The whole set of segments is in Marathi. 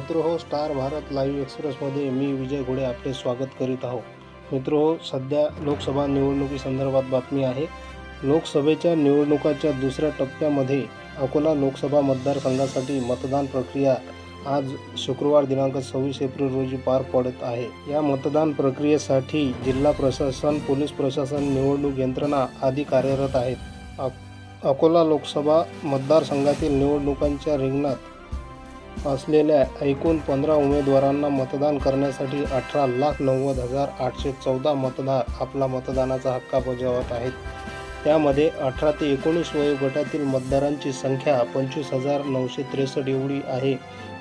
मित्र हो स्टार भारत लाईव्ह एक्सप्रेसमध्ये मी विजय घोडे आपले स्वागत करीत आहो मित्र हो सध्या लोकसभा निवडणुकीसंदर्भात बातमी आहे. लोकसभेच्या निवडणुकाच्या दुसऱ्या टप्प्यामध्ये अकोला लोकसभा मतदारसंघासाठी मतदान प्रक्रिया आज शुक्रवार दिनांक सव्वीस एप्रिल रोजी पार पडत आहे. या मतदान प्रक्रियेसाठी जिल्हा प्रशासन पोलीस प्रशासन निवडणूक यंत्रणा आदी कार्यरत आहेत. अकोला लोकसभा मतदारसंघातील निवडणुकांच्या रिंगणात असलेल्या एकूण पंधरा उमेदवारांना मतदान करण्यासाठी अठरा लाख नव्वद हजार आठशे चौदा मतदार आपला मतदानाचा हक्क बजावत आहेत. त्यामध्ये अठरा ते एकोणीस वयोगटातील मतदारांची संख्या पंचवीस हजार नऊशे त्रेसष्ट एवढी आहे.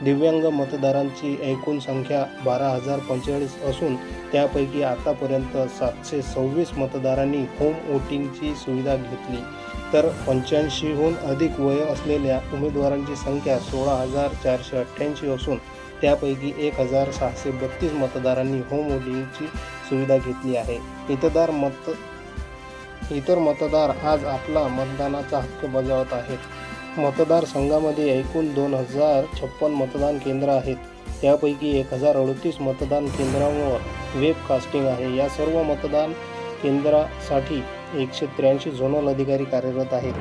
दिव्यांग मतदारांची एकूण संख्या बारा हजार पंचेचाळीस असून त्यापैकी आतापर्यंत सातशे सव्वीस मतदारांनी होम वोटिंगची सुविधा घेतली. तर पंच्याऐंशीहून अधिक वय असलेल्या उमेदवारांची संख्या सोळा हजार चारशे अठ्ठ्याऐंशी असून त्यापैकी एक हजार सहाशे बत्तीस मतदारांनी होम वोटिंगची सुविधा घेतली आहे. मतदार मत इतर मतदार आज आपला मतदानाचा हक्क बजावत आहेत. मतदारसंघामध्ये एकूण दोन हजार छप्पन मतदान केंद्र आहेत. त्यापैकी एक हजार अडतीस मतदान केंद्रांवर वेब कास्टिंग आहे. या सर्व मतदान केंद्रासाठी एकशे त्र्याऐंशी झोनल अधिकारी कार्यरत आहेत.